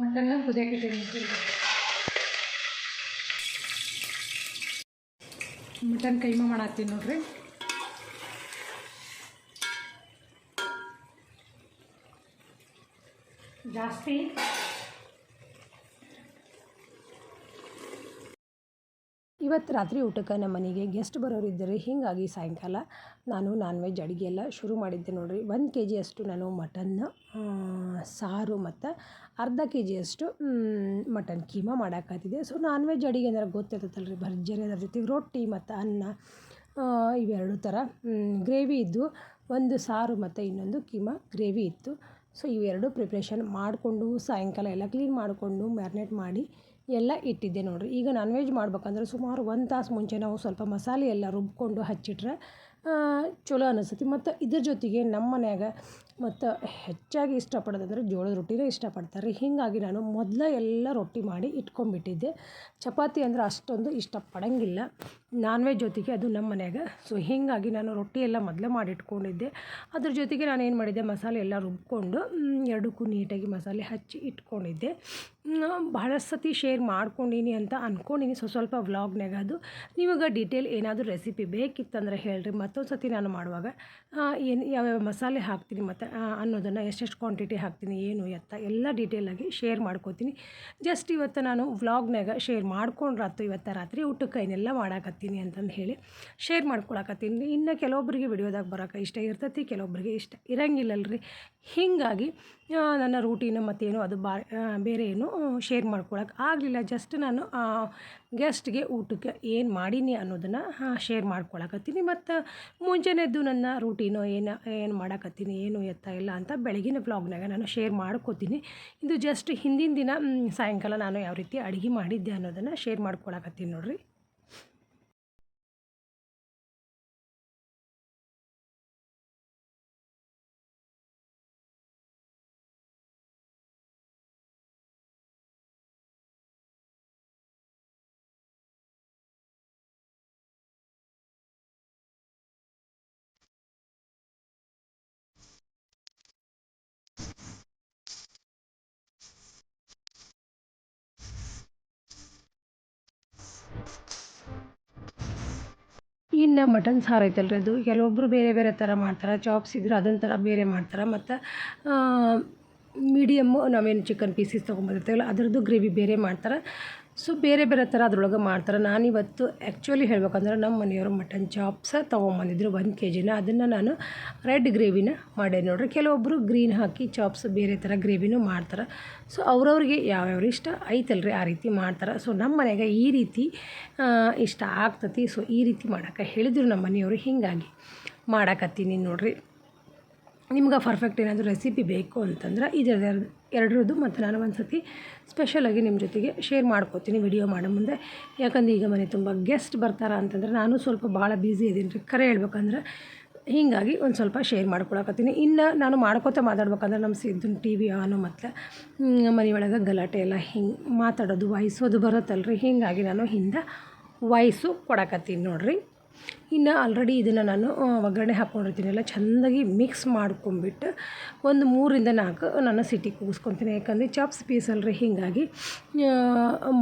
Mutton ಕುದಿಯಾಕಿದ್ದೀನಿ mutton keema ಮಾಡತ್ತೀನಿ ನೋಡ್ರಿ. ಜಾಸ್ತಿ ಇವತ್ತು ರಾತ್ರಿ ಊಟಕ್ಕೆ ನಮ್ಮ ಮನೆಗೆ ಗೆಸ್ಟ್ ಬರೋರು ಇದ್ದರೆ ಹೀಗಾಗಿ ಸಾಯಂಕಾಲ ನಾನು ನಾನ್ ವೆಜ್ ಅಡುಗೆ ಎಲ್ಲ ಶುರು ಮಾಡಿದ್ದೆ ನೋಡಿರಿ. ಒಂದು ಕೆ ಜಿಯಷ್ಟು ನಾನು ಮಟನ್ನ ಸಾರು ಮತ್ತು ಅರ್ಧ ಕೆ ಜಿಯಷ್ಟು ಮಟನ್ ಕೀಮಾ ಮಾಡಾಕತ್ತಿದ್ದೆ. ಸೊ ನಾನ್ ವೆಜ್ ಅಡುಗೆ ಅಂದ್ರೆ ಗೊತ್ತಿರ್ತೈತಲ್ಲ ರೀ ಭರ್ಜರಿ ಅದ್ರ ಜೊತೆಗೆ ರೊಟ್ಟಿ ಮತ್ತು ಅನ್ನ ಇವೆರಡು ಥರ ಗ್ರೇವಿ ಇದ್ದು ಒಂದು ಸಾರು ಮತ್ತು ಇನ್ನೊಂದು ಕೀಮಾ ಗ್ರೇವಿ ಇತ್ತು. ಸೊ ಇವೆರಡು ಪ್ರಿಪ್ರೇಷನ್ ಮಾಡಿಕೊಂಡು ಸಾಯಂಕಾಲ ಎಲ್ಲ ಕ್ಲೀನ್ ಮಾಡಿಕೊಂಡು ಮ್ಯಾರಿನೇಟ್ ಮಾಡಿ ಎಲ್ಲ ಇಟ್ಟಿದ್ದೆ ನೋಡಿರಿ. ಈಗ ನಾನ್ ವೆಜ್ ಮಾಡ್ಬೇಕಂದ್ರೆ ಸುಮಾರು ಒಂದು ತಾಸು ಮುಂಚೆ ನಾವು ಸ್ವಲ್ಪ ಮಸಾಲೆ ಎಲ್ಲ ರುಬ್ಕೊಂಡು ಹಚ್ಚಿಟ್ರೆ ಚಲೋ ಅನಿಸ್ತೈತಿ. ಮತ್ತು ಇದ್ರ ಜೊತೆಗೆ ನಮ್ಮ ಮನ್ಯಾಗ ಮತ್ತು ಹೆಚ್ಚಾಗಿ ಇಷ್ಟಪಡೋದಂದ್ರೆ ಜೋಳದ ರೊಟ್ಟಿನೇ ಇಷ್ಟಪಡ್ತಾರೆ ರೀ. ಹೀಗಾಗಿ ನಾನು ಮೊದಲೇ ಎಲ್ಲ ರೊಟ್ಟಿ ಮಾಡಿ ಇಟ್ಕೊಂಡ್ಬಿಟ್ಟಿದ್ದೆ. ಚಪಾತಿ ಅಂದ್ರೆ ಅಷ್ಟೊಂದು ಇಷ್ಟಪಡೋಂಗಿಲ್ಲ. ನಾನ್ ವೆಜ್ ಜೊತೆಗೆ ಅದು ನಮ್ಮ ಮನೆಯಾಗ. ಸೊ ಹೀಗಾಗಿ ನಾನು ರೊಟ್ಟಿ ಎಲ್ಲ ಮೊದಲೇ ಮಾಡಿಟ್ಕೊಂಡಿದ್ದೆ. ಅದ್ರ ಜೊತೆಗೆ ನಾನು ಏನು ಮಾಡಿದ್ದೆ, ಮಸಾಲೆ ಎಲ್ಲ ರುಬ್ಕೊಂಡು ಎರಡಕ್ಕೂ ನೀಟಾಗಿ ಮಸಾಲೆ ಹಚ್ಚಿ ಇಟ್ಕೊಂಡಿದ್ದೆ. ಬಹಳಷ್ಟು ಸತಿ ಶೇರ್ ಮಾಡ್ಕೊಂಡೀನಿ ಅಂತ ಅಂದ್ಕೊಂಡೀನಿ ಸೊ ಸ್ವಲ್ಪ ವ್ಲಾಗ್ನಾಗ ಅದು. ನಿಮಗೆ ಡೀಟೇಲ್ ಏನಾದರೂ ರೆಸಿಪಿ ಬೇಕಿತ್ತಂದ್ರೆ ಹೇಳ್ರಿ. ಮತ್ತೊಂದು ಸತಿ ನಾನು ಮಾಡುವಾಗ ಏನು, ಯಾವ್ಯಾವ ಮಸಾಲೆ ಹಾಕ್ತೀನಿ ಮತ್ತು ಅನ್ನೋದನ್ನು ಎಷ್ಟೆಷ್ಟು ಕ್ವಾಂಟಿಟಿ ಹಾಕ್ತೀನಿ, ಏನು, ಎತ್ತ, ಎಲ್ಲ ಡೀಟೇಲಾಗಿ ಶೇರ್ ಮಾಡ್ಕೋತೀನಿ. ಜಸ್ಟ್ ಇವತ್ತು ನಾನು ವ್ಲಾಗ್ನಾಗ ಶೇರ್ ಮಾಡ್ಕೊಂಡ್ರಾತು, ಇವತ್ತು ರಾತ್ರಿ ಊಟಕ್ಕೆ ಏನೆಲ್ಲ ಮಾಡಾಕತ್ತೀನಿ ಅಂತಂದು ಹೇಳಿ ಶೇರ್ ಮಾಡ್ಕೊಳಕತ್ತೀನಿ. ಇನ್ನು ಕೆಲವೊಬ್ಬರಿಗೆ ವಿಡಿಯೋದಾಗ ಬರೋಕೆ ಇಷ್ಟ ಇರ್ತೈತಿ ಕೆಲವೊಬ್ಬರಿಗೆ ಇಷ್ಟ ಇರಂಗಿಲ್ಲಲ್ರಿ. ಹೀಗಾಗಿ ನನ್ನ ರೂಟೀನು ಮತ್ತೇನು ಅದು ಬಾ ಬೇರೆ ಏನು ಶೇರ್ ಮಾಡ್ಕೊಳಕ್ಕೆ ಆಗಲಿಲ್ಲ. ಜಸ್ಟ್ ನಾನು ಗೆಸ್ಟ್ಗೆ ಊಟಕ್ಕೆ ಏನು ಮಾಡೀನಿ ಅನ್ನೋದನ್ನು ಶೇರ್ ಮಾಡ್ಕೊಳಕತ್ತೀನಿ. ಮತ್ತು ಮುಂಜಾನೆದ್ದು ನನ್ನ ರೂಟೀನು ಏನು ಏನು ಮಾಡಕತ್ತೀನಿ, ಏನು ಎತ್ತ ಇಲ್ಲ ಅಂತ ಬೆಳಗಿನ ಬ್ಲಾಗ್ನಾಗ ನಾನು ಶೇರ್ ಮಾಡ್ಕೋತೀನಿ. ಇದು ಜಸ್ಟ್ ಹಿಂದಿನ ದಿನ ಸಾಯಂಕಾಲ ನಾನು ಯಾವ ರೀತಿ ಅಡುಗೆ ಮಾಡಿದ್ದೆ ಅನ್ನೋದನ್ನು ಶೇರ್ ಮಾಡ್ಕೊಳಕತ್ತೀನಿ ನೋಡಿರಿ. ಇನ್ನು ಮಟನ್ ಸಾರು ಐತಲ್ರಿ ಅದು. ಕೆಲವೊಬ್ಬರು ಬೇರೆ ಬೇರೆ ಥರ ಮಾಡ್ತಾರೆ ಚಾಪ್ಸ್ ಇದ್ರೆ ಅದೊಂದು ಥರ ಬೇರೆ ಮಾಡ್ತಾರೆ, ಮತ್ತು ಮೀಡಿಯಮ್ಮು ನಾವೇನು ಚಿಕನ್ ಪೀಸಸ್ ತೊಗೊಂಬಂದಿರ್ತೀವಲ್ಲ ಅದರದ್ದು ಗ್ರೇವಿ ಬೇರೆ ಮಾಡ್ತಾರೆ. ಸೊ ಬೇರೆ ಬೇರೆ ಥರ ಅದ್ರೊಳಗೆ ಮಾಡ್ತಾರೆ. ನಾನಿವತ್ತು ಆ್ಯಕ್ಚುಲಿ ಹೇಳ್ಬೇಕಂದ್ರೆ ನಮ್ಮ ಮನೆಯವರು ಮಟನ್ ಚಾಪ್ಸ ತೊಗೊಂಬಂದಿದ್ರು ಒಂದು ಕೆ ಜಿನ ಅದನ್ನು ನಾನು ರೆಡ್ ಗ್ರೇವಿನ ಮಾಡೇ ನೋಡ್ರಿ. ಕೆಲವೊಬ್ಬರು ಗ್ರೀನ್ ಹಾಕಿ ಚಾಪ್ಸ್ ಬೇರೆ ಥರ ಗ್ರೇವಿನೂ ಮಾಡ್ತಾರೆ. ಸೊ ಅವ್ರವ್ರಿಗೆ ಯಾವ್ಯಾವ ಇಷ್ಟ ಐತಲ್ರಿ ಆ ರೀತಿ ಮಾಡ್ತಾರೆ. ಸೊ ನಮ್ಮ ಮನೆಗೆ ಈ ರೀತಿ ಇಷ್ಟ ಆಗ್ತತಿ. ಸೊ ಈ ರೀತಿ ಮಾಡೋಕೆ ಹೇಳಿದ್ರು ನಮ್ಮ ಮನೆಯವರು ಹೀಗಾಗಿ ಮಾಡಕತ್ತೀನಿ ನೋಡ್ರಿ. ನಿಮ್ಗೆ ಪರ್ಫೆಕ್ಟ್ ಏನಾದರೂ ರೆಸಿಪಿ ಬೇಕು ಅಂತಂದ್ರೆ ಇದರ ಎರಡರದ್ದು ಮತ್ತು ನಾನು ಒಂದು ಸತಿ ಸ್ಪೆಷಲಾಗಿ ನಿಮ್ಮ ಜೊತೆಗೆ ಶೇರ್ ಮಾಡ್ಕೋತೀನಿ ವಿಡಿಯೋ ಮಾಡೋ ಮುಂದೆ. ಯಾಕಂದ್ರೆ ಈಗ ಮನೆ ತುಂಬ ಗೆಸ್ಟ್ ಬರ್ತಾರ ಅಂತಂದ್ರೆ ನಾನು ಸ್ವಲ್ಪ ಭಾಳ ಬ್ಯುಸಿ ಇದ್ದೀನಿ ರೀ ಕರೆ ಹೇಳ್ಬೇಕಂದ್ರೆ ಹೀಗಾಗಿ ಒಂದು ಸ್ವಲ್ಪ ಶೇರ್ ಮಾಡ್ಕೊಳಕತ್ತೀನಿ. ಇನ್ನು ನಾನು ಮಾಡ್ಕೋತ ಮಾತಾಡ್ಬೇಕಂದ್ರೆ ನಮ್ಮ ಸಿದ್ದನ ಟಿ ವಿ ಆನು ಮತ್ತು ಮನೆಯೊಳಗೆ ಗಲಾಟೆ ಎಲ್ಲ ಹಿಂಗೆ ಮಾತಾಡೋದು, ವಾಯ್ಸೋದು ರೀ ಹೀಗಾಗಿ ನಾನು ಹಿಂದೆ ವಾಯ್ಸು ಕೊಡಕತ್ತೀನಿ ನೋಡಿರಿ. ಇನ್ನು ಆಲ್ರೆಡಿ ಇದನ್ನು ನಾನು ಒಗ್ಗರಣೆ ಹಾಕ್ಕೊಂಡಿರ್ತೀನಲ್ಲ ಚೆಂದಾಗಿ ಮಿಕ್ಸ್ ಮಾಡ್ಕೊಂಬಿಟ್ಟು ಒಂದು ಮೂರಿಂದ ನಾಲ್ಕು ನಾನು ಸಿಟಿ ಕೂಗಿಸ್ಕೊತೀನಿ. ಯಾಕಂದರೆ ಚಾಪ್ಸ್ ಪೀಸ್ ಅಲ್ರಿ, ಹೀಗಾಗಿ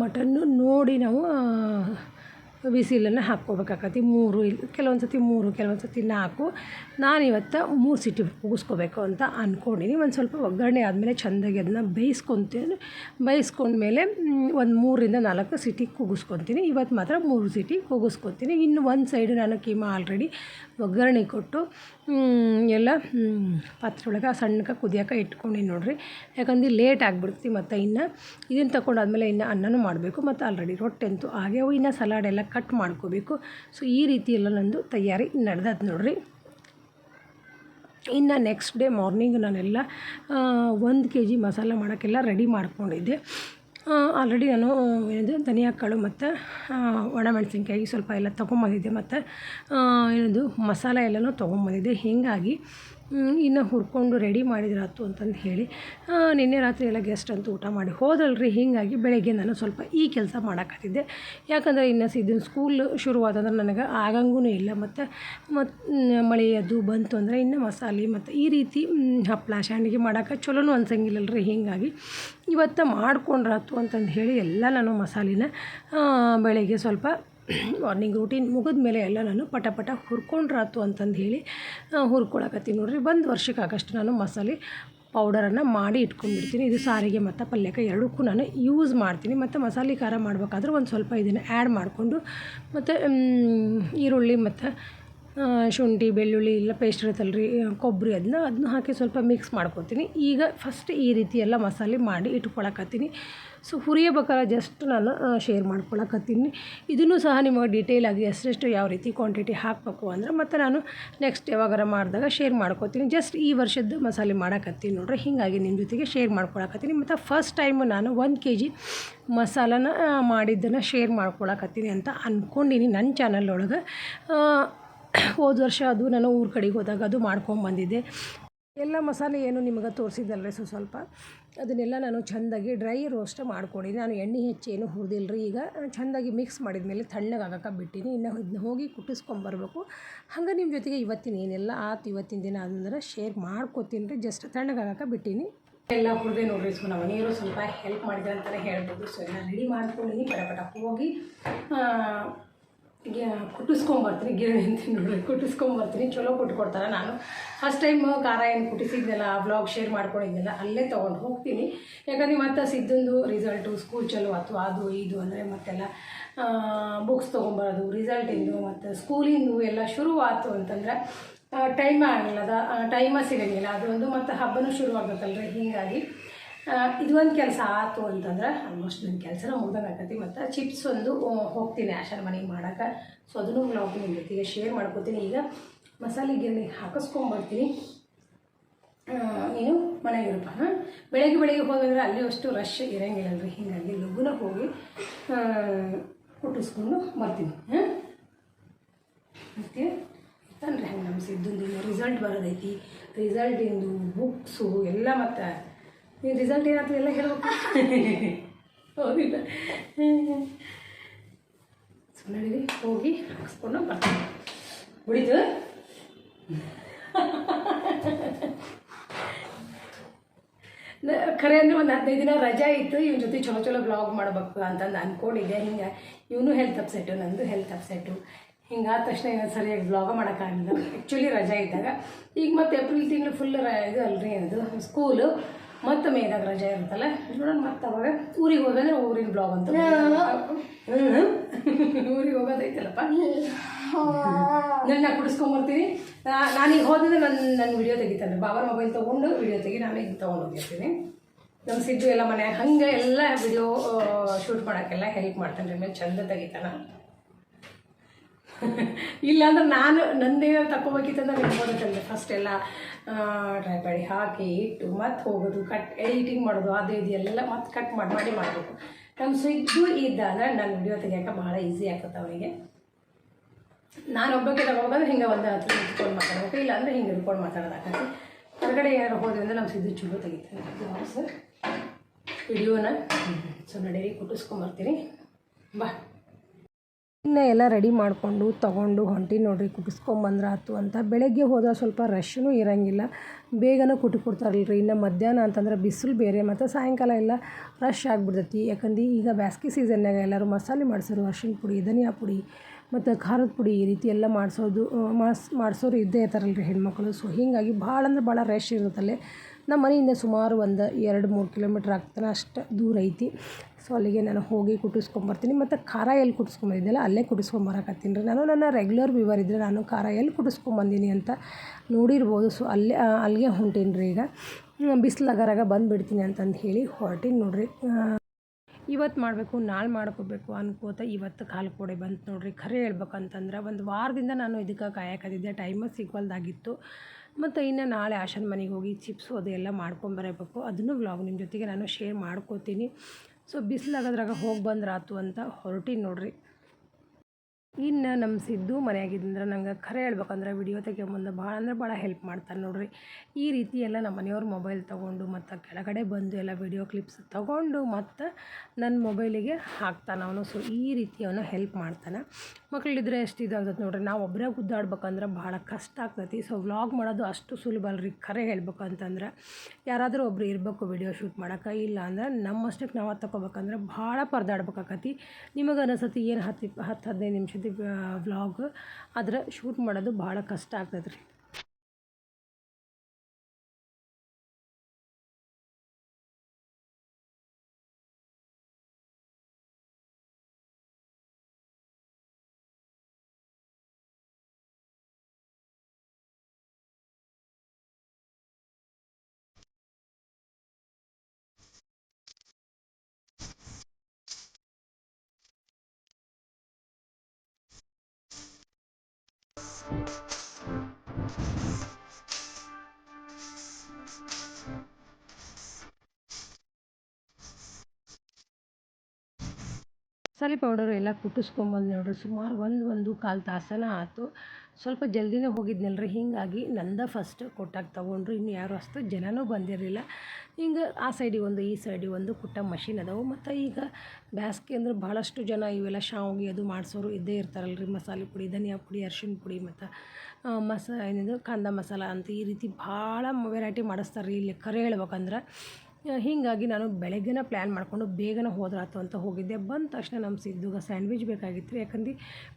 ಮಟನ್ನು ನೋಡಿ ನಾವು ವಿಸಿಲನ್ನು ಹಾಕ್ಕೋಬೇಕಾಗತ್ತೆ. ಮೂರು ಇಲ್ಲಿ ಕೆಲವೊಂದು ಸತಿ ಮೂರು, ಕೆಲವೊಂದು ಸತಿ ನಾಲ್ಕು. ನಾನಿವತ್ತು ಮೂರು ಸಿಟಿ ಕೂಗಿಸ್ಕೋಬೇಕು ಅಂತ ಅಂದ್ಕೊಂಡಿನಿ ಒಂದು ಸ್ವಲ್ಪ ಒಗ್ಗರಣೆ ಆದಮೇಲೆ ಚೆಂದಾಗಿ ಅದನ್ನ ಬೇಯಿಸ್ಕೊತೀನಿ. ಬೇಯಿಸ್ಕೊಂಡ್ಮೇಲೆ ಒಂದು ಮೂರರಿಂದ ನಾಲ್ಕು ಸಿಟಿ ಕೂಗಿಸ್ಕೊತೀನಿ. ಇವತ್ತು ಮಾತ್ರ ಮೂರು ಸಿಟಿ ಕೂಗಿಸ್ಕೊತೀನಿ. ಇನ್ನು ಒಂದು ಸೈಡು ನಾನು ಕೀಮಾ ಆಲ್ರೆಡಿ ಒಗ್ಗರಣೆ ಕೊಟ್ಟು ಎಲ್ಲ ಪಾತ್ರೆ ಒಳಗೆ ಸಣ್ಣಕ್ಕೆ ಕುದಿಯೋಕೆ ಇಟ್ಕೊಂಡು ನೋಡಿರಿ. ಯಾಕಂದ್ರೆ ಲೇಟ್ ಆಗಿಬಿಡ್ತಿ ಮತ್ತು ಇನ್ನು ಇದನ್ನು ತಗೊಂಡಾದ್ಮೇಲೆ ಇನ್ನು ಅನ್ನನೂ ಮಾಡಬೇಕು. ಮತ್ತು ಆಲ್ರೆಡಿ ರೊಟ್ಟಿ ಅಂತೂ ಹಾಗೆ ಇನ್ನು ಸಲಾಡೆಲ್ಲ ಕಟ್ ಮಾಡ್ಕೋಬೇಕು. ಸೊ ಈ ರೀತಿ ಎಲ್ಲ ನಂದು ತಯಾರಿ ನಡೆದದ್ದು ನೋಡ್ರಿ. ಇನ್ನು ನೆಕ್ಸ್ಟ್ ಡೇ ಮಾರ್ನಿಂಗ್ ನಾನೆಲ್ಲ ಒಂದು ಕೆ ಜಿ ಮಸಾಲೆ ಮಾಡೋಕ್ಕೆಲ್ಲ ರೆಡಿ ಮಾಡ್ಕೊಂಡಿದ್ದೆ. ಆಲ್ರೆಡಿ ನಾನು, ಏನಿದೆ ಧನಿಯಾ ಕಾಳು ಮತ್ತು ಒಣಮೆಣಸಿನ್ಕಾಯಿ ಸ್ವಲ್ಪ ಎಲ್ಲ ತೊಗೊಂಬಂದಿದ್ದೆ ಮತ್ತು ಏನದು, ಮಸಾಲೆ ಎಲ್ಲನೂ ತೊಗೊಂಬಂದಿದ್ದೆ. ಹೀಗಾಗಿ ಇನ್ನು ಹುರ್ಕೊಂಡು ರೆಡಿ ಮಾಡಿದ್ರಾತು ಅಂತಂದು ಹೇಳಿ ನಿನ್ನೆ ರಾತ್ರಿ ಎಲ್ಲ ಗೆಸ್ಟ್ ಅಂತೂ ಊಟ ಮಾಡಿ ಹೋದಲ್ರಿ ಹೀಗಾಗಿ ಬೆಳಗ್ಗೆ ನಾನು ಸ್ವಲ್ಪ ಈ ಕೆಲಸ ಮಾಡಕತ್ತಿದ್ದೆ. ಯಾಕಂದರೆ ಇನ್ನು ಇದನ್ನು ಸ್ಕೂಲ್ ಶುರುವಾದಂದ್ರೆ ನನಗೆ ಆಗಂಗೂ ಇಲ್ಲ, ಮತ್ತು ಮತ್ತು ಮಳೆ ಅದು ಬಂತು ಅಂದರೆ ಇನ್ನು ಮಸಾಲೆ ಮತ್ತು ಈ ರೀತಿ ಹಪ್ಪಳ ಶಾಂಡಿಗೆ ಮಾಡೋಕೆ ಚಲೋನು ಅನ್ಸಂಗಿಲ್ಲಲ್ರಿ, ಹೀಗಾಗಿ ಇವತ್ತು ಮಾಡ್ಕೊಂಡ್ರಾತು ಅಂತಂದು ಹೇಳಿ ಎಲ್ಲ ನಾನು ಮಸಾಲೆನ ಬೆಳಗ್ಗೆ ಸ್ವಲ್ಪ ಮಾರ್ನಿಂಗ್ ರೂಟೀನ್ ಮುಗಿದ ಮೇಲೆ ಎಲ್ಲ ನಾನು ಪಟ ಪಟ ಹುರ್ಕೊಂಡ್ರಾತು ಅಂತಂದು ಹೇಳಿ ಹುರ್ಕೊಳಕತ್ತೀನಿ ನೋಡ್ರಿ. ಒಂದು ವರ್ಷಕ್ಕೆ ಆಗಷ್ಟು ನಾನು ಮಸಾಲೆ ಪೌಡರನ್ನು ಮಾಡಿ ಇಟ್ಕೊಂಡ್ಬಿಡ್ತೀನಿ. ಇದು ಸಾರಿಗೆ ಮತ್ತು ಪಲ್ಯಕ್ಕೆ ಎರಡಕ್ಕೂ ನಾನು ಯೂಸ್ ಮಾಡ್ತೀನಿ. ಮತ್ತು ಮಸಾಲೆ ಖಾರ ಮಾಡಬೇಕಾದ್ರೆ ಒಂದು ಸ್ವಲ್ಪ ಇದನ್ನು ಆ್ಯಡ್ ಮಾಡಿಕೊಂಡು, ಮತ್ತು ಈರುಳ್ಳಿ ಮತ್ತು ಶುಂಠಿ, ಬೆಳ್ಳುಳ್ಳಿ, ಇಲ್ಲ ಪೇಸ್ಟ್ ಇರುತ್ತಲ್ಲ ರೀ ಕೊಬ್ಬರಿ ಅದನ್ನ ಅದನ್ನ ಹಾಕಿ ಸ್ವಲ್ಪ ಮಿಕ್ಸ್ ಮಾಡ್ಕೊತೀನಿ. ಈಗ ಫಸ್ಟ್ ಈ ರೀತಿ ಎಲ್ಲ ಮಸಾಲೆ ಮಾಡಿ ಇಟ್ಕೊಳಕತ್ತೀನಿ. ಸೊ ಹುರಿಯಬೇಕಾದ್ರೆ ಜಸ್ಟ್ ನಾನು ಶೇರ್ ಮಾಡ್ಕೊಳಕತ್ತೀನಿ. ಇದನ್ನು ಸಹ ನಿಮಗೆ ಡೀಟೇಲಾಗಿ ಎಷ್ಟೆಷ್ಟು ಯಾವ ರೀತಿ ಕ್ವಾಂಟಿಟಿ ಹಾಕಬೇಕು ಅಂದ್ರೆ ಮತ್ತು ನಾನು ನೆಕ್ಸ್ಟ್ ಯಾವಾಗಾರ ಮಾಡಿದಾಗ ಶೇರ್ ಮಾಡ್ಕೊತೀನಿ. ಜಸ್ಟ್ ಈ ವರ್ಷದ ಮಸಾಲೆ ಮಾಡಕತ್ತೀನಿ ನೋಡ್ರಿ. ಹೀಗಾಗಿ ನಿಮ್ಮ ಜೊತೆಗೆ ಶೇರ್ ಮಾಡ್ಕೊಳಕತ್ತೀನಿ. ಮತ್ತು ಫಸ್ಟ್ ಟೈಮು ನಾನು ಒಂದು ಕೆ ಜಿ ಮಸಾಲನ ಮಾಡಿದ್ದನ್ನು ಶೇರ್ ಮಾಡ್ಕೊಳಕತ್ತೀನಿ ಅಂತ ಅಂದ್ಕೊಂಡಿನಿ ನನ್ನ ಚಾನಲ್ ಒಳಗೆ. ಹೋದ ವರ್ಷ ಅದು ನಾನು ಊರ ಕಡೆಗೆ ಹೋದಾಗ ಅದು ಮಾಡ್ಕೊಂಬಂದಿದ್ದೆ. ಎಲ್ಲ ಮಸಾಲೆ ಏನು ನಿಮಗೆ ತೋರಿಸಿದ್ದಲ್ರಿ ಸೊ ಸ್ವಲ್ಪ? ಅದನ್ನೆಲ್ಲ ನಾನು ಚೆಂದಾಗಿ ಡ್ರೈ ರೋಸ್ಟ್ ಮಾಡ್ಕೊಂಡಿದ್ದೆ ನಾನು ಎಣ್ಣೆ ಹೆಚ್ಚು ಏನು ಹುರಿದಿಲ್ಲ ಈಗ. ಚೆಂದಾಗಿ ಮಿಕ್ಸ್ ಮಾಡಿದ್ಮೇಲೆ ತಣ್ಣಗೆ ಆಗಕ್ಕೆ ಬಿಟ್ಟಿನಿ. ಇನ್ನು ಇದನ್ನ ಹೋಗಿ ಕುಟ್ಟಿಸ್ಕೊಂಬರ್ಬೇಕು ಹಂಗೆ ನಿಮ್ಮ ಜೊತೆಗೆ ಇವತ್ತಿನ ಏನೆಲ್ಲ ಆತು ಇವತ್ತಿನ ದಿನ ಅಂದ್ರೆ ಶೇರ್ ಮಾಡ್ಕೋತೀನಿ ರೀ. ಜಸ್ಟ್ ತಣ್ಣಗೆ ಆಗಕ್ಕೆ ಬಿಟ್ಟಿನಿ. ಎಲ್ಲ ಹುರಿದೆ ನೋಡಿರಿ ಸೊ ನಾವು ನೀರು ಸ್ವಲ್ಪ ಹೆಲ್ಪ್ ಮಾಡಿದ್ರೆ ಅಂತಲೇ ಹೇಳ್ಬೋದು. ಸೊ ಎಲ್ಲ ರೆಡಿ ಮಾಡ್ಕೊಂಡಿನಿ. ಪಟ ಪಟ ಹೋಗಿ ಗೆ- ಕುಟ್ಟಿಸ್ಕೊಂಬರ್ತೀನಿ ಗಿರಣಿ ಅಂತ ನೋಡಿ ಕುಟ್ಟಿಸ್ಕೊಂಬರ್ತೀನಿ. ಚಲೋ ಕೊಟ್ಕೊಡ್ತಾರೆ ನಾನು. ಫಸ್ಟ್ ಟೈಮ್ ಖಾರ ಏನು ಕುಟ್ಟಿಸಿದ್ನಲ್ಲ ಬ್ಲಾಗ್ ಶೇರ್ ಮಾಡ್ಕೊಂಡಿದ್ನಲ್ಲ ಅಲ್ಲೇ ತೊಗೊಂಡು ಹೋಗ್ತೀನಿ. ಯಾಕಂದ್ರೆ ಮತ್ತೆ ಸಿದ್ದೊಂದು ರಿಸಲ್ಟು ಸ್ಕೂಲ್ ಚಲೋ ಆಯ್ತು ಅದು ಇದು ಅಂದರೆ ಮತ್ತೆಲ್ಲ ಬುಕ್ಸ್ ತೊಗೊಂಬರೋದು ರಿಸಲ್ಟಿಂದು ಮತ್ತು ಸ್ಕೂಲಿಂದು ಎಲ್ಲ ಶುರು ಆಯ್ತು ಅಂತಂದ್ರೆ ಟೈಮ್ ಆಗಲ್ಲ ಅದ ಟೈಮ ಸಿಗಂಗಿಲ್ಲ ಅದೊಂದು ಮತ್ತು ಹಬ್ಬನೂ ಶುರು ಆಗ್ಬೇಕಲ್ರಿ ಹೀಗಾಗಿ. ಆ, ಇದು ಒಂದು ಕೆಲಸ ಆಯ್ತು ಅಂತಂದ್ರೆ ಆಲ್ಮೋಸ್ಟ್ ನನ್ನ ಕೆಲಸನ ಮುಗ್ದಂಗೆ ಆಕತಿ ಮತ್ತು ಚಿಪ್ಸ್ ಒಂದು ಹೋಗ್ತೀನಿ ಆಶಾರ ಮನೆಗೆ ಮಾಡೋಕೆ. ಸೊ ಅದನ್ನು ಬ್ಲಾಗ್ ನಿಮ್ಮ ಜೊತೆಗೆ ಶೇರ್ ಮಾಡ್ಕೋತೀನಿ. ಈಗ ಮಸಾಲೆ ಗಿರಣಿ ಹಾಕಿಸ್ಕೊಂಬರ್ತೀನಿ. ನೀನು ಮನೆಗಿರಪ್ಪ, ಹಾಂ? ಬೆಳಗ್ಗೆ ಬೆಳಗ್ಗೆ ಹೋಗಂದ್ರೆ ಅಲ್ಲಿ ಅಷ್ಟು ರಶ್ ರೀ ಹೀಗಾಗಿ ಲಘುನ ಹೋಗಿ ಹುಟ್ಟಿಸ್ಕೊಂಡು ಬರ್ತೀನಿ. ಹಾಂ? ಮತ್ತೆ ಹೆಂಗೆ ಹಂಗೆ ನಮ್ಮ ಸಿದ್ದಿಂದು ರಿಸಲ್ಟ್ ಬರೋದೈತಿ. ರಿಸಲ್ಟಿಂದು ಬುಕ್ಸು ಎಲ್ಲ ಮತ್ತು ನೀನು ರಿಸಲ್ಟ್ ಏನಾಯ್ತು ಎಲ್ಲ ಹೇಳ್ಬೇಕು. ಹೌದಿಲ್ಲ. ಸುಮ್ಮನೆ ಹೋಗಿ ಹಾಕ್ಸ್ಕೊಂಡು ಬರ್ತೀನಿ ಬಿಡಿದು ಖರೆ ಅಂದರೆ ಒಂದು ಹದಿನೈದು ದಿನ ರಜಾ ಇತ್ತು, ಇವನ ಜೊತೆ ಚಲೋ ಚಲೋ ಬ್ಲಾಗ್ ಮಾಡ್ಬೇಕು ಅಂತಂದು ಅಂದ್ಕೊಂಡಿದ್ದೆ ಹಿಂಗೆ ಇವನು ಹೆಲ್ತ್ ಅಪ್ಸೆಟ್ಟು ನಂದು ಹೆಲ್ತ್ ಅಪ್ಸೆಟ್ಟು ಹಿಂಗಾದ ತಕ್ಷಣ ಏನೋ ಸರಿಯಾಗಿ ಬ್ಲಾಗ ಮಾಡೋಕ್ಕಾಗಿಲ್ಲ. ಆ್ಯಕ್ಚುಲಿ ರಜಾ ಇದ್ದಾಗ, ಈಗ ಮತ್ತೆ ಏಪ್ರಿಲ್ ತಿಂಗಳು ಫುಲ್ ಇದು ಅಲ್ರಿ ಅದು ಸ್ಕೂಲು ಮತ್ತು ಮೇದಾಗ ರಜೆ ಇರುತ್ತಲ್ಲ? ನೋಡೋಣ ಮತ್ತೆ ಅವಾಗ. ಊರಿಗೆ ಹೋದ್ರೆ ಊರಿನ ಬ್ಲಾಗ್ ಅಂತ ಊರಿಗೆ ಹೋಗೋದೈತಲ್ಲಪ್ಪ? ನನ್ನ ಕುಡಿಸ್ಕೊಂಬರ್ತೀನಿ. ನಾನೀಗ ಹೋದ್ರೆ ನನ್ನ ನನ್ನ ವಿಡಿಯೋ ತೆಗಿತಾನೆ. ಬಾಬಾ ಮೊಬೈಲ್ ತೊಗೊಂಡು ವಿಡಿಯೋ ತೆಗಿ ನಾನು ತೊಗೊಂಡು ಹೋಗಿರ್ತೀನಿ. ನಮ್ಮ ಸಿದ್ದು ಎಲ್ಲ ಮನೆ ಹಂಗೆ ಎಲ್ಲ ವಿಡಿಯೋ ಶೂಟ್ ಮಾಡೋಕ್ಕೆಲ್ಲ ಹೆಲ್ಪ್ ಮಾಡ್ತಾನೆ ರೀ. ಮೇಲೆ ಚಂದ ತೆಗಿತಾನ. ಇಲ್ಲಾಂದ್ರೆ ನಾನು ನಂದೇನಾದ್ರು ತಗೋಬೇಕಿತ್ತಂದ್ರೆ ನಿಮ್ಗೆ ಫಸ್ಟ್ ಎಲ್ಲ ಡ್ರೈ ಮಾಡಿ ಹಾಕಿ ಇಟ್ಟು ಮತ್ತೆ ಹೋಗೋದು ಕಟ್ ಎಡಿಟಿಂಗ್ ಮಾಡೋದು, ಅದು ಇದು ಎಲ್ಲ ಮತ್ತೆ ಕಟ್ ಮಾಡಿ ಮಾಡಿ ಮಾಡಬೇಕು. ನಮ್ಮ ಸ್ವಿಗ್ಗು ಇದ್ದ ಅಂದ್ರೆ ನನ್ನ ವಿಡಿಯೋ ತೆಗಿಯೋಕೆ ಭಾಳ ಈಸಿ ಆಗ್ತದೆ ಅವನಿಗೆ ನಾನು ಒಬ್ಬಕ್ಕೆ ತಗೋಬೇಕಂದ್ರೆ ಹಿಂಗೆ ಒಂದು ಹತ್ರ ಇಟ್ಕೊಂಡು ಮಾತಾಡಬೇಕು ಇಲ್ಲ ಅಂದರೆ ಹಿಂಗೆ ಇಟ್ಕೊಂಡು ಮಾತಾಡೋದಾಗತ್ತೆ. ಹೊರಗಡೆ ಏನಾರು ಹೋದ್ರೆ ಅಂದ್ರೆ ನಮ್ಮ ಸಿದ್ದು ಚೂರು ತೆಗಿತೀನಿ ವಿಡಿಯೋನ ಸೊ ನಡೀರಿ ಕುಟ್ಟಿಸ್ಕೊಂಬರ್ತೀನಿ ಬಾ. ಇನ್ನು ಎಲ್ಲ ರೆಡಿ ಮಾಡಿಕೊಂಡು ತೊಗೊಂಡು ಹೊಂಟಿ ನೋಡ್ರಿ ಕುಟ್ಟಿಸ್ಕೊಂಬಂದ್ರೆ ಆಯ್ತು ಅಂತ. ಬೆಳಗ್ಗೆ ಹೋದ್ರೆ ಸ್ವಲ್ಪ ರಶ್ಶೂ ಇರೋಂಗಿಲ್ಲ. ಬೇಗನೆ ಕುಟ್ಟಿ ಕೊಡ್ತಾರಲ್ರಿ. ಇನ್ನು ಮಧ್ಯಾಹ್ನ ಅಂತಂದ್ರೆ ಬಿಸಿಲು ಬೇರೆ ಮತ್ತು ಸಾಯಂಕಾಲ ಎಲ್ಲ ರಶ್ ಆಗಿಬಿಡ್ತೈತಿ. ಯಾಕಂದ್ರೆ ಈಗ ಬ್ಯಾಸ್ಗೆ ಸೀಸನ್ನಾಗ ಎಲ್ಲರೂ ಮಸಾಲೆ ಮಾಡ್ಸೋರು, ಅರ್ಶಿಣ ಪುಡಿ, ಧನಿಯಾ ಪುಡಿ ಮತ್ತು ಖಾರದ ಪುಡಿ ಈ ರೀತಿ ಎಲ್ಲ ಮಾಡಿಸೋದು ಮಾಸ್ ಮಾಡಿಸೋರು ಇದ್ದೇ ಇರ್ತಾರಲ್ರಿ ಹೆಣ್ಮಕ್ಳು. ಸೊ ಹೀಗಾಗಿ ಭಾಳ ಅಂದ್ರೆ ಭಾಳ ರಶ್ ಇರುತ್ತಲ್ಲೇ. ನಮ್ಮ ಮನೆಯಿಂದ ಸುಮಾರು ಒಂದು ಎರಡು ಮೂರು ಕಿಲೋಮೀಟ್ರ್ ಆಗ್ತಾನೆ ಅಷ್ಟು ದೂರ ಐತಿ. ಸೊ ಅಲ್ಲಿಗೆ ನಾನು ಹೋಗಿ ಕುಟ್ಟಿಸ್ಕೊಂಬರ್ತೀನಿ. ಮತ್ತು ಖಾರ ಎಲ್ಲಿ ಕುಟ್ಟಿಸ್ಕೊಂಬಂದಿದ್ದೆಲ್ಲ ಅಲ್ಲೇ ಕುಟ್ಟಿಸ್ಕೊಂಬರಕತ್ತೀನಿ. ರೀ ನಾನು ನನ್ನ ರೆಗ್ಯುಲರ್ ವ್ಯೂವರ್ ಇದ್ದರೆ ನಾನು ಖಾರ ಎಲ್ಲಿ ಕುಟ್ಟಿಸ್ಕೊಂಬಂದೀನಿ ಅಂತ ನೋಡಿರ್ಬೋದು. ಸೊ ಅಲ್ಲೇ ಅಲ್ಲಿಗೆ ಹೊಂಟೀನಿ ರೀ ಈಗ. ಬಿಸ್ಲಗರಾಗ ಬಂದುಬಿಡ್ತೀನಿ ಅಂತಂದು ಹೇಳಿ ಹೊರಟೀನಿ ನೋಡಿರಿ. ಇವತ್ತು ಮಾಡಬೇಕು, ನಾಳೆ ಮಾಡ್ಕೋಬೇಕು ಅನ್ಕೋತ ಇವತ್ತು ಕಾಲು ಕೊಡೆ ಬಂತು ನೋಡ್ರಿ. ಖರೆ ಹೇಳ್ಬೇಕಂತಂದ್ರೆ, ಒಂದು ವಾರದಿಂದ ನಾನು ಇದಕ್ಕೆ ಕಾಯಕತ್ತಿದ್ದೆ. ಟೈಮ ಸಿಗ್ವಲ್ದಾಗಿತ್ತು. ಮತ್ತು ಇನ್ನು ನಾಳೆ ಆಶನ್ ಮನೆಗೆ ಹೋಗಿ ಚಿಪ್ಸು ಅದೆಲ್ಲ ಮಾಡ್ಕೊಂಬರಬೇಕು ಅದನ್ನು ವ್ಲಾಗ್ ನಿಮ್ಮ ಜೊತೆಗೆ ನಾನು ಶೇರ್ ಮಾಡ್ಕೋತೀನಿ. ಸೊ ಬಿಸಿಲಾಗದ್ರಾಗ ಹೋಗಿ ಬಂದ್ರಾತು ಅಂತ ಹೊರಟೀನಿ ನೋಡ್ರಿ. ಇನ್ನು ನಮ್ಮ ಸಿದ್ದು ಮನೆಯಾಗಿದ್ದಂದ್ರೆ ನಂಗೆ ಖರೆ ಹೇಳ್ಬೇಕಂದ್ರೆ ವಿಡಿಯೋ ತೆಗಿಯೋ ಭಾಳ ಅಂದ್ರೆ ಭಾಳ ಹೆಲ್ಪ್ ಮಾಡ್ತಾನೆ ನೋಡಿರಿ. ಈ ರೀತಿ ಎಲ್ಲ ನಮ್ಮ ಮನೆಯವ್ರ ಮೊಬೈಲ್ ತೊಗೊಂಡು ಮತ್ತು ಕೆಳಗಡೆ ಬಂದು ಎಲ್ಲ ವಿಡಿಯೋ ಕ್ಲಿಪ್ಸ್ ತೊಗೊಂಡು ಮತ್ತು ನನ್ನ ಮೊಬೈಲಿಗೆ ಹಾಕ್ತಾನೆ ಅವನು. ಸೊ ಈ ರೀತಿ ಅವನು ಹೆಲ್ಪ್ ಮಾಡ್ತಾನೆ. ಮಕ್ಕಳಿದ್ರೆ ಎಷ್ಟು ಇದಾಗ್ತದೆ ನೋಡಿರಿ, ನಾವು ಒಬ್ಬರೇ ಗುದ್ದಾಡ್ಬೇಕಂದ್ರೆ ಭಾಳ ಕಷ್ಟ ಆಗ್ತೈತಿ. ಸೊ ವ್ಲಾಗ್ ಮಾಡೋದು ಅಷ್ಟು ಸುಲಭ ಅಲ್ರಿ. ಖರೆ ಹೇಳ್ಬೇಕು ಅಂತಂದ್ರೆ ಯಾರಾದರೂ ಒಬ್ರು ಇರಬೇಕು ವಿಡಿಯೋ ಶೂಟ್ ಮಾಡೋಕೆ, ಇಲ್ಲ ಅಂದ್ರೆ ನಮ್ಮಷ್ಟಕ್ಕೆ ನಾವು ತಗೋಬೇಕಂದ್ರೆ ಭಾಳ ಪರದಾಡ್ಬೇಕಾಕತಿ. ನಿಮಗೆ ಅನಿಸತಿ ಏನು ಹತ್ತು ಹತ್ತು ಹದಿನೈದು ನಿಮಿಷದ ವ್ಲಾಗ್ ಆದ್ರೆ ಶೂಟ್ ಮಾಡೋದು ಭಾಳ ಕಷ್ಟ ಆಗ್ತದೆ ಮಸಾಲೆ ಪೌಡರು ಎಲ್ಲ ಕುಟ್ಟಿಸ್ಕೊಂಬಂದು ನೋಡ್ರಿ. ಸುಮಾರು ಒಂದು ಒಂದು ಕಾಲು ತಾಸನ ಆಯ್ತು ಸ್ವಲ್ಪ ಜಲ್ದಿನೇ ಹೋಗಿದ್ನಲ್ರಿ. ಹೀಗಾಗಿ ನಂದ ಫಸ್ಟ್ ಕೊಟ್ಟಾಗ ತೊಗೊಂಡ್ರು. ಇನ್ನು ಯಾರು ಅಷ್ಟು ಜನನೂ ಬಂದಿರಲಿಲ್ಲ. ಹಿಂಗೆ ಆ ಸೈಡಿಗೆ ಒಂದು, ಈ ಸೈಡಿಗೆ ಒಂದು ಕುಟ್ಟ ಮಷಿನ್ ಅದಾವೆ. ಮತ್ತು ಈಗ ಬ್ಯಾಸ್ಗೆ ಅಂದ್ರೆ ಭಾಳಷ್ಟು ಜನ ಇವೆಲ್ಲ ಶಾವಿಗೆ ಅದು ಮಾಡಿಸೋರು ಇದ್ದೇ ಇರ್ತಾರಲ್ರಿ. ಮಸಾಲೆ ಪುಡಿ, ಧನಿಯಾ ಪುಡಿ, ಅರ್ಶಿಣ ಪುಡಿ ಮತ್ತು ಮಸ, ಏನಿದು, ಕಾಂದ ಮಸಾಲ ಅಂತ ಈ ರೀತಿ ಭಾಳ ವೆರೈಟಿ ಮಾಡಿಸ್ತಾರೆ ರೀ ಇಲ್ಲಿ ಕರೆ ಹೇಳ್ಬೇಕಂದ್ರೆ ಹೀಗಾಗಿ ನಾನು ಬೆಳಗ್ಗೆನೇ ಪ್ಲ್ಯಾನ್ ಮಾಡಿಕೊಂಡು ಬೇಗನೆ ಹೋದ್ರಾತು ಅಂತ ಹೋಗಿದ್ದೆ. ಬಂದ ತಕ್ಷಣ ನಮ್ಮ ಸಿದ್ದುಗ ಸ್ಯಾಂಡ್ವಿಚ್ ಬೇಕಾಗಿತ್ತು ಯಾಕಂದ್ರೆ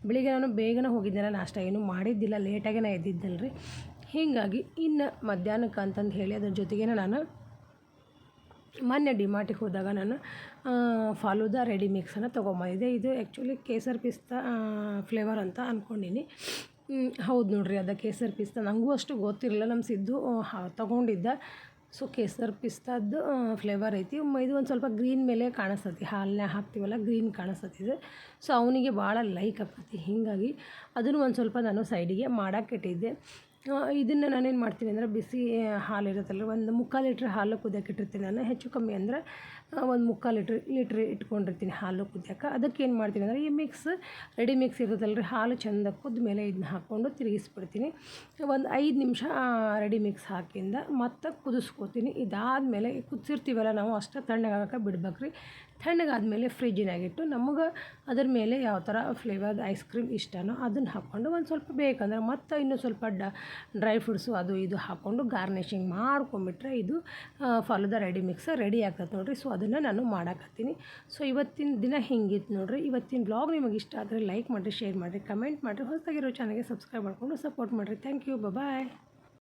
ಬೆಳಿಗ್ಗೆ ನಾನು ಬೇಗನೆ ಹೋಗಿದ್ದೆ. ನಾಷ್ಟ ಏನೂ ಮಾಡಿದ್ದಿಲ್ಲ. ಲೇಟಾಗೆ ಎದ್ದಿದ್ದಲ್ಲ ರೀ ಹೀಗಾಗಿ ಇನ್ನು ಮಧ್ಯಾಹ್ನಕ್ಕೆ ಅಂತಂದು ಹೇಳಿ ಅದ್ರ ಜೊತೆಗೆ ನಾನು ಮೊನ್ನೆ ಡಿಮಾರ್ಟಿಗೆ ಹೋದಾಗ ನಾನು ಫಾಲೂದ ರೆಡಿ ಮಿಕ್ಸನ್ನು ತೊಗೊಂಬಂದಿದ್ದೆ. ಇದು ಆ್ಯಕ್ಚುಲಿ ಕೇಸರ್ ಪಿಸ್ತಾ ಫ್ಲೇವರ್ ಅಂತ ಅಂದ್ಕೊಂಡಿನಿ ಹೌದು ನೋಡ್ರಿ. ಅದು ಕೇಸರ್ ಪಿಸ್ತಾ ನನಗೂ ಅಷ್ಟು ಗೊತ್ತಿರಲಿಲ್ಲ. ನಮ್ಮ ಸಿದ್ದು ತೊಗೊಂಡಿದ್ದ. ಸೊ ಕೇಸರ್ ಪಿಸ್ತಾದ್ದು ಫ್ಲೇವರ್ ಐತಿ. ಇದು ಒಂದು ಸ್ವಲ್ಪ ಗ್ರೀನ್ ಮೇಲೆ ಕಾಣಿಸ್ತತಿ. ಹಾಲನ್ನೇ ಹಾಕ್ತೀವಲ್ಲ ಗ್ರೀನ್ ಕಾಣಿಸ್ತತಿದೆ ಸೊ ಅವನಿಗೆ ಭಾಳ ಲೈಕ್ ಆಗ್ತೈತಿ ಹೀಗಾಗಿ ಅದನ್ನು ಒಂದು ಸ್ವಲ್ಪ ನಾನು ಸೈಡಿಗೆ ಮಾಡಕ್ಕೆ ಇಟ್ಟಿದ್ದೆ. ಇದನ್ನು ನಾನೇನು ಮಾಡ್ತೀನಿ ಅಂದರೆ ಬಿಸಿ ಹಾಲು ಇರುತ್ತಲ್ಲ, ಒಂದು ಮುಕ್ಕಾಲು ಲೀಟ್ರ್ ಹಾಲು ಕುದಿಯಕ್ಕೆ ಇಟ್ಟಿರ್ತೀನಿ ನಾನು. ಹೆಚ್ಚು ಕಮ್ಮಿ ಅಂದರೆ ಒಂದು ಮುಕ್ಕಾಲು ಲೀಟ್ರ್ ಲೀಟ್ರ್ ಇಟ್ಕೊಂಡಿರ್ತೀನಿ ಹಾಲು ಕುದಿಯಕ್ಕೆ. ಅದಕ್ಕೆ ಏನು ಮಾಡ್ತೀನಿ ಅಂದರೆ ಈ ಮಿಕ್ಸ್ ರೆಡಿ ಮಿಕ್ಸ್ ಇರುತ್ತಲ್ಲ ರೀ ಹಾಲು ಚೆಂದ ಕುದ್ದ ಮೇಲೆ ಇದನ್ನ ಹಾಕ್ಕೊಂಡು ತಿರುಗಿಸ್ಬಿಡ್ತೀನಿ. ಒಂದು ಐದು ನಿಮಿಷ ರೆಡಿ ಮಿಕ್ಸ್ ಹಾಕಿಂದ ಮತ್ತೆ ಕುದಿಸ್ಕೋತೀನಿ. ಇದಾದಮೇಲೆ ಕುದಿಸಿರ್ತೀವಲ್ಲ ನಾವು ಅಷ್ಟು ತಣ್ಣಗಾಗಕ್ಕೆ ಬಿಡ್ಬೇಕು ರೀ ತಣ್ಣಗಾದ್ಮೇಲೆ ಫ್ರಿಜ್ಜಿನಾಗಿಟ್ಟು ನಮಗೆ ಅದ್ರ ಮೇಲೆ ಯಾವ ಥರ ಫ್ಲೇವರ್ ಐಸ್ ಕ್ರೀಮ್ ಇಷ್ಟನೋ ಅದನ್ನು ಹಾಕ್ಕೊಂಡು ಒಂದು ಸ್ವಲ್ಪ ಬೇಕಂದ್ರೆ ಮತ್ತೆ ಇನ್ನೂ ಸ್ವಲ್ಪ ಡ ಡ್ರೈ ಫ್ರೂಟ್ಸು ಅದು ಇದು ಹಾಕ್ಕೊಂಡು ಗಾರ್ನಿಷಿಂಗ್ ಮಾಡ್ಕೊಂಬಿಟ್ರೆ ಇದು ಫಲದ ರೆಡಿ ಮಿಕ್ಸ್ ರೆಡಿ ಆಗ್ತದೆ ನೋಡಿರಿ. ಸೊ ಅದನ್ನು ನಾನು ಮಾಡಾಕತ್ತೀನಿ ಸೊ ಇವತ್ತಿನ ದಿನ ಹಿಂಗಿತ್ತು ನೋಡ್ರಿ? ಇವತ್ತಿನ ಬ್ಲಾಗ್ ನಿಮಗೆ ಇಷ್ಟ ಆದರೆ ಲೈಕ್ ಮಾಡಿರಿ ಶೇರ್ ಮಾಡಿರಿ ಕಮೆಂಟ್ ಮಾಡಿರಿ. ಹೊಸದಾಗಿರೋ ಚಾನಲ್ಗೆ ಸಬ್ಸ್ಕ್ರೈಬ್ ಮಾಡಿಕೊಂಡು ಸಪೋರ್ಟ್ ಮಾಡಿರಿ. Thank you bye